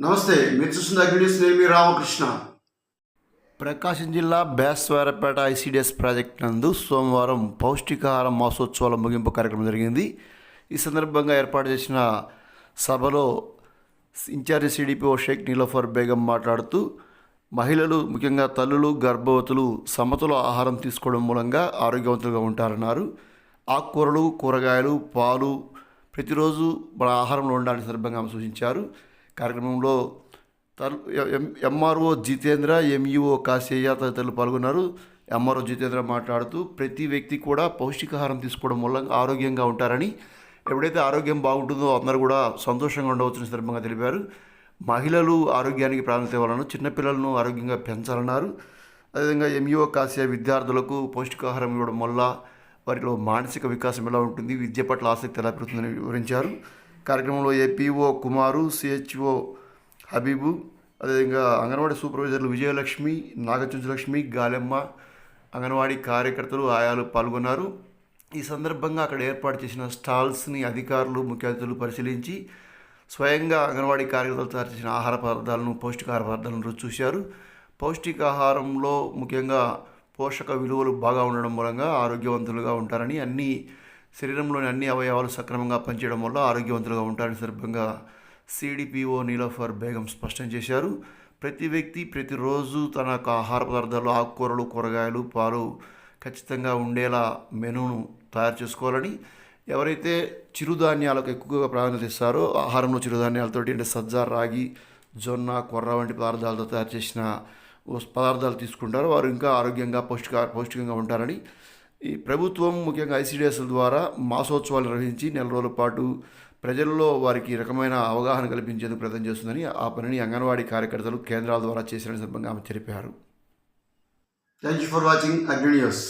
నమస్తే మీరు చూస్తున్న అగ్నిస్ నేను మీ రామకృష్ణ. ప్రకాశం జిల్లా బేస్వారపేట ఐసీడీఎస్ ప్రాజెక్ట్ నందు సోమవారం పౌష్టికాహార మాసోత్సవాల ముగింపు కార్యక్రమం జరిగింది. ఈ సందర్భంగా ఏర్పాటు చేసిన సభలో ఇన్ఛార్జి సిడిపిఓ షేక్ నీలోఫర్ బేగం మాట్లాడుతూ మహిళలు ముఖ్యంగా తల్లులు గర్భవతులు సమతుల ఆహారం తీసుకోవడం మూలంగా ఆరోగ్యవంతులుగా ఉంటారన్నారు. ఆకుకూరలు కూరగాయలు పాలు ప్రతిరోజు మన ఆహారంలో ఉండాలని సందర్భంగా ఆమె సూచించారు. కార్యక్రమంలో తల్- ఎంఆర్ఓ జితేంద్ర ఎంఈఓ కాశయ్య తదితరులు పాల్గొన్నారు. ఎంఆర్ఓ జితేంద్ర మాట్లాడుతూ ప్రతి వ్యక్తి కూడా పౌష్టికాహారం తీసుకోవడం వల్ల ఆరోగ్యంగా ఉంటారని ఎప్పుడైతే ఆరోగ్యం బాగుంటుందో అందరూ కూడా సంతోషంగా ఉండవచ్చిన సందర్భంగా తెలిపారు. మహిళలు ఆరోగ్యానికి ప్రాధాన్యత ఇవ్వాలను చిన్నపిల్లలను ఆరోగ్యంగా పెంచాలన్నారు. అదేవిధంగా ఎంఈఓ కాశయ్య విద్యార్థులకు పౌష్టికాహారం ఇవ్వడం వల్ల వారిలో మానసిక వికాసం ఎలా ఉంటుంది విద్య పట్ల ఆసక్తి ఎలా పెరుగుతుందని వివరించారు. కార్యక్రమంలో ఏపీఓ కుమారు సిహెచ్ఓ హబీబు అదేవిధంగా అంగన్వాడీ సూపర్వైజర్లు విజయలక్ష్మి నాగచుంచలక్ష్మి గాలెమ్మ అంగన్వాడీ కార్యకర్తలు ఆయాలు పాల్గొన్నారు. ఈ సందర్భంగా అక్కడ ఏర్పాటు చేసిన స్టాల్స్ని అధికారులు ముఖ్య అతిథులు పరిశీలించి స్వయంగా అంగన్వాడీ కార్యకర్తలు తయారు చేసిన ఆహార పదార్థాలను పౌష్టికాహార పదార్థాలను రుచి చూశారు. పౌష్టికాహారంలో ముఖ్యంగా పోషక విలువలు బాగా ఉండడం మూలంగా ఆరోగ్యవంతులుగా ఉంటారని అన్ని శరీరంలోని అన్ని అవయవాలు సక్రమంగా పనిచేయడం వల్ల ఆరోగ్యవంతులుగా ఉంటారని సందర్భంగా సిడిపిఓ నీలోఫర్ బేగం స్పష్టం చేశారు. ప్రతి వ్యక్తి ప్రతిరోజు తన యొక్క ఆహార పదార్థాలు ఆకుకూరలు కూరగాయలు పాలు ఖచ్చితంగా ఉండేలా మెనూను తయారు చేసుకోవాలని ఎవరైతే చిరుధాన్యాలకు ఎక్కువగా ప్రాధాన్యత ఇస్తారో ఆహారంలో చిరుధాన్యాలతోటి అంటే సజ్జ రాగి జొన్న కొర్ర వంటి పదార్థాలతో తయారు చేసిన వస్- పదార్థాలు తీసుకుంటారో. వారు ఇంకా ఆరోగ్యంగా పౌష్టిక పౌష్టికంగా ఉంటారని ఈ ప్రభుత్వం ముఖ్యంగా ఐసీడీఎస్ ద్వారా మాసోత్సవాలు నిర్వహించి నెల రోజుల పాటు ప్రజల్లో వారికి రకమైన అవగాహన కల్పించేందుకు ప్రయత్నం చేస్తుందని ఆ పనిని అంగన్వాడీ కార్యకర్తలు కేంద్రాల ద్వారా చేసిన సందర్భంగా ఆమె తెలిపారు. Thank you for watching Agni news